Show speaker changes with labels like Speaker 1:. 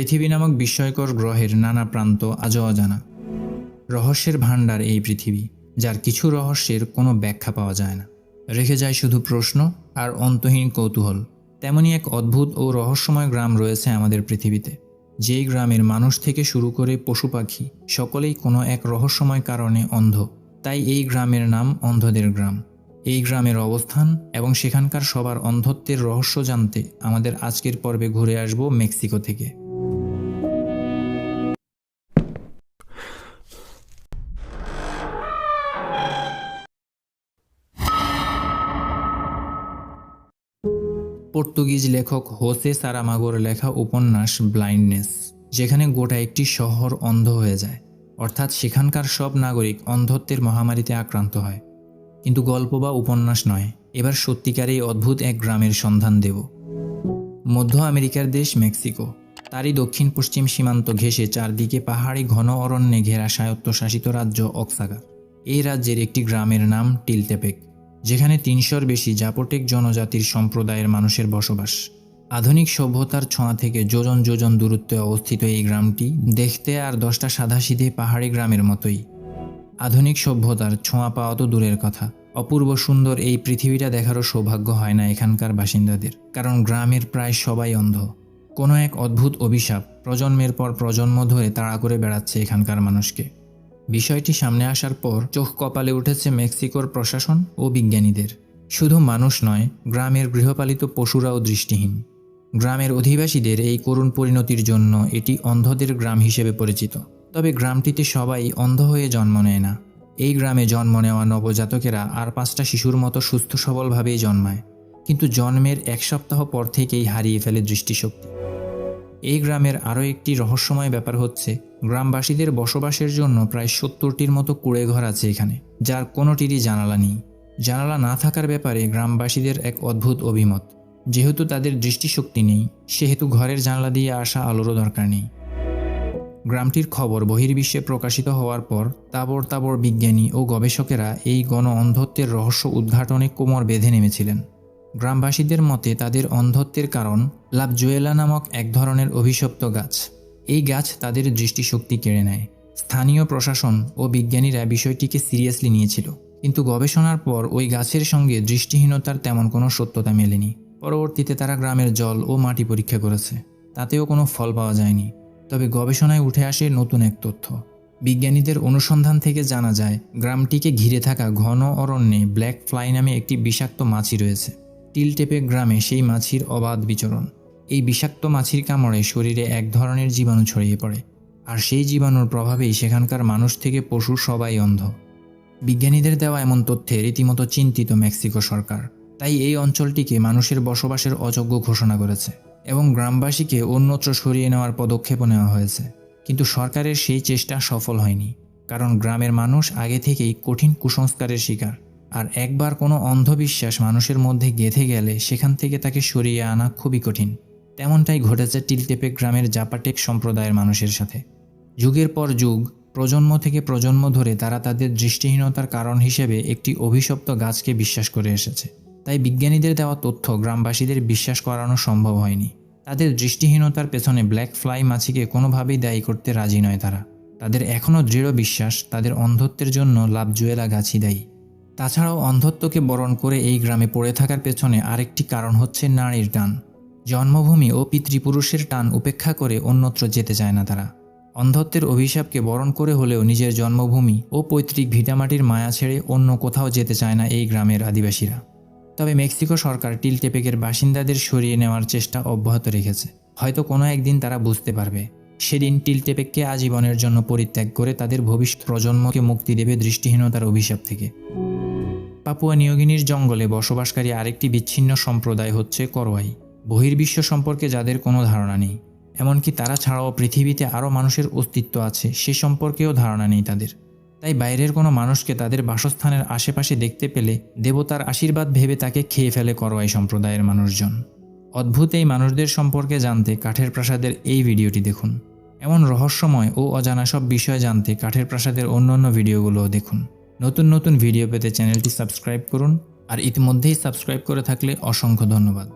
Speaker 1: পৃথিবী নামক বিস্ময়কর গ্রহের নানা প্রান্ত আজও অজানা। রহস্যের ভাণ্ডার এই পৃথিবী, যার কিছু রহস্যের কোনো ব্যাখ্যা পাওয়া যায় না। রেখে যায় শুধু প্রশ্ন আর অন্তহীন কৌতূহল। তেমনই এক অদ্ভুত ও রহস্যময় গ্রাম রয়েছে আমাদের পৃথিবীতে। যেই গ্রামের মানুষ থেকে শুরু করে পশু পাখি, সকলেই কোনো এক রহস্যময় কারণে অন্ধ। তাই এই গ্রামের নাম অন্ধদের গ্রাম। এই গ্রামের অবস্থান এবং সেখানকার সবার অন্ধত্বের রহস্য জানতে আমাদের আজকের পর্বে ঘুরে আসব মেক্সিকো থেকে। পর্তুগিজ লেখক হোসে সারামাগোর লেখা উপন্যাস ব্লাইন্ডনেস, যেখানে গোটা একটি শহর অন্ধ হয়ে যায়। অর্থাৎ সেখানকার সব নাগরিক অন্ধত্বের মহামারীতে আক্রান্ত হয়। কিন্তু গল্প বা উপন্যাস নয়, এবার সত্যিকারেই অদ্ভুত এক গ্রামের সন্ধান দেব। মধ্য আমেরিকার দেশ মেক্সিকো, তারই দক্ষিণ পশ্চিম সীমান্ত ঘেঁষে চারদিকে পাহাড়ি ঘন অরণ্যে ঘেরা স্বায়ত্তশাসিত রাজ্য অক্সাগার। এই রাজ্যের একটি গ্রামের নাম টিলটেপেক যেখানে তিনশোর বেশি জাপোটেক জনজাতির সম্প্রদায়ের মানুষের বসবাস। আধুনিক সভ্যতার ছোঁয়া থেকে যোজন যোজন দূরত্বে অবস্থিত এই গ্রামটি দেখতে আর দশটা সাদাসিধে পাহাড়ি গ্রামের মতোই। আধুনিক সভ্যতার ছোঁয়া পাওয়া তো দূরের কথা। অপূর্ব সুন্দর এই পৃথিবীটা দেখারও সৌভাগ্য হয় না এখানকার বাসিন্দাদের, কারণ গ্রামের প্রায় সবাই অন্ধ। কোনো এক অদ্ভুত অভিশাপ প্রজন্মের পর প্রজন্ম ধরে তাড়া করে বেড়াচ্ছে এখানকার মানুষকে। বিষয়টি সামনে আসার পর চোখ কপালে উঠেছে মেক্সিকোর প্রশাসন ও বিজ্ঞানীদের। শুধু মানুষ নয়, গ্রামের গৃহপালিত পশুরাও দৃষ্টিহীন। গ্রামের অধিবাসীদের এই করুণ পরিণতির জন্য এটি অন্ধদের গ্রাম হিসেবে পরিচিত। তবে গ্রামটিতে সবাই অন্ধ হয়ে জন্ম নেয় না। এই গ্রামে জন্ম নেওয়া নবজাতকেরা আর পাঁচটা শিশুর মতো সুস্থ সবলভাবেই জন্মায়। কিন্তু জন্মের এক সপ্তাহ পর থেকেই হারিয়ে ফেলে দৃষ্টিশক্তি। এই গ্রামের আরও একটি রহস্যময় ব্যাপার হচ্ছে গ্রামবাসীদের বসবাসের জন্য প্রায় সত্তরটির মতো কুড়ে ঘর আছে এখানে, যার কোনোটিরই জানালা নেই। জানালা না থাকার ব্যাপারে গ্রামবাসীদের এক অদ্ভুত অভিমত। যেহেতু তাদের দৃষ্টিশক্তি নেই, সেহেতু ঘরের জানালা দিয়ে আসা আলোরও দরকার নেই। গ্রামটির খবর বহির্বিশ্বে প্রকাশিত হওয়ার পর তাবর তাবর বিজ্ঞানী ও গবেষকেরা এই গণ অন্ধত্বের রহস্য উদ্ঘাটনে কোমর বেঁধে নেমেছিলেন। গ্রামবাসীদের মতে তাদের অন্ধত্বের কারণ লাভজুয়েলা নামক এক ধরনের অভিশপ্ত গাছ। এই গাছ তাদের দৃষ্টিশক্তি কেড়ে নেয়। স্থানীয় প্রশাসন ও বিজ্ঞানীরা বিষয়টিকে সিরিয়াসলি নিয়েছিল। কিন্তু গবেষণার পর ওই গাছের সঙ্গে দৃষ্টিহীনতার তেমন কোনো সত্যতা মেলেনি। পরবর্তীতে তারা গ্রামের জল ও মাটি পরীক্ষা করেছে। তাতেও কোনো ফল পাওয়া যায়নি। তবে গবেষণায় উঠে আসে নতুন এক তথ্য। বিজ্ঞানীদের অনুসন্ধান থেকে জানা যায়, গ্রামটিকে ঘিরে থাকা ঘন অরণ্যে ব্ল্যাক ফ্লাই নামে একটি বিষাক্ত মাছি রয়েছে। টিলটেপে গ্রামে সেই মাছির অবাধ বিচরণ। এই বিষাক্ত মাছির কামড়ে শরীরে এক ধরনের জীবাণু ছড়িয়ে পড়ে, আর সেই জীবাণুর প্রভাবেই সেখানকার মানুষ থেকে পশু সবাই অন্ধ। বিজ্ঞানীদের দেওয়া এমন তথ্যে রীতিমতো চিন্তিত মেক্সিকো সরকার। তাই এই অঞ্চলটিকে মানুষের বসবাসের অযোগ্য ঘোষণা করেছে এবং গ্রামবাসীকে অন্যত্র সরিয়ে নেওয়ার পদক্ষেপও নেওয়া হয়েছে। কিন্তু সরকারের সেই চেষ্টা সফল হয়নি, কারণ গ্রামের মানুষ আগে থেকেই কঠিন কুসংস্কারের শিকার, আর একবার কোনো অন্ধবিশ্বাস মানুষের মধ্যে গেঁথে গেলে সেখান থেকে তাকে সরিয়ে আনা খুবই কঠিন। তেমনটাই ঘটেছে টিলটেপে গ্রামের জাপাটেক সম্প্রদায়ের মানুষের সাথে। যুগের পর যুগ, প্রজন্ম থেকে প্রজন্ম ধরে তারা তাদের দৃষ্টিহীনতার কারণ হিসেবে একটি অভিশপ্ত গাছকে বিশ্বাস করে এসেছে। তাই বিজ্ঞানীদের দেওয়া তথ্য গ্রামবাসীদের বিশ্বাস করানো সম্ভব হয়নি। তাদের দৃষ্টিহীনতার পেছনে ব্ল্যাক ফ্লাই মাছিকে কোনোভাবেই দায়ী করতে রাজি নয় তারা। তাদের এখনও দৃঢ় বিশ্বাস, তাদের অন্ধত্বের জন্য লাভজুয়েলা গাছই দায়ী। তাছাড়াও অন্ধত্বকে বরণ করে এই গ্রামে পড়ে থাকার পেছনে আরেকটি কারণ হচ্ছে নারীর টান। জন্মভূমি ও পিতৃপুরুষের টান উপেক্ষা করে অন্যত্র যেতে চায় না তারা। অন্ধত্বের অভিশাপকে বরণ করে হলেও নিজের জন্মভূমি ও পৈতৃক ভিটামাটির মায়া ছেড়ে অন্য কোথাও যেতে চায় না এই গ্রামের আদিবাসীরা। তবে মেক্সিকো সরকার টিলটেপেকের বাসিন্দাদের সরিয়ে নেওয়ার চেষ্টা অব্যাহত রেখেছে। হয়তো কোনো একদিন তারা বুঝতে পারবে। সেদিন টিলটেপেককে আজীবনের জন্য পরিত্যাগ করে তাদের ভবিষ্যৎ প্রজন্মকে মুক্তি দেবে দৃষ্টিহীনতার অভিশাপ থেকে। পাপুয়া নিয়োগিনীর জঙ্গলে বসবাসকারী আরেকটি বিচ্ছিন্ন সম্প্রদায় হচ্ছে করওয়াই। বহির্বিশ্ব সম্পর্কে যাদের কোনো ধারণা নেই, এমনকি তারা ছাড়াও পৃথিবীতে আরও মানুষের অস্তিত্ব আছে, সে সম্পর্কেও ধারণা নেই তাদের। তাই বাইরের কোনো মানুষকে তাদের বাসস্থানের আশেপাশে দেখতে পেলে দেবতার আশীর্বাদ ভেবে তাকে খেয়ে ফেলে করোয়াই সম্প্রদায়ের মানুষজন। অদ্ভুত এই মানুষদের সম্পর্কে জানতে কাঠের প্রাসাদের এই ভিডিওটি দেখুন। এমন রহস্যময় ও অজানা সব বিষয় জানতে কাঠের প্রাসাদের অন্য অন্য ভিডিওগুলোও দেখুন। নতুন নতুন ভিডিও পেতে চ্যানেলটি সাবস্ক্রাইব করুন, আর ইতিমধ্যেই সাবস্ক্রাইব করে থাকলে অসংখ্য ধন্যবাদ।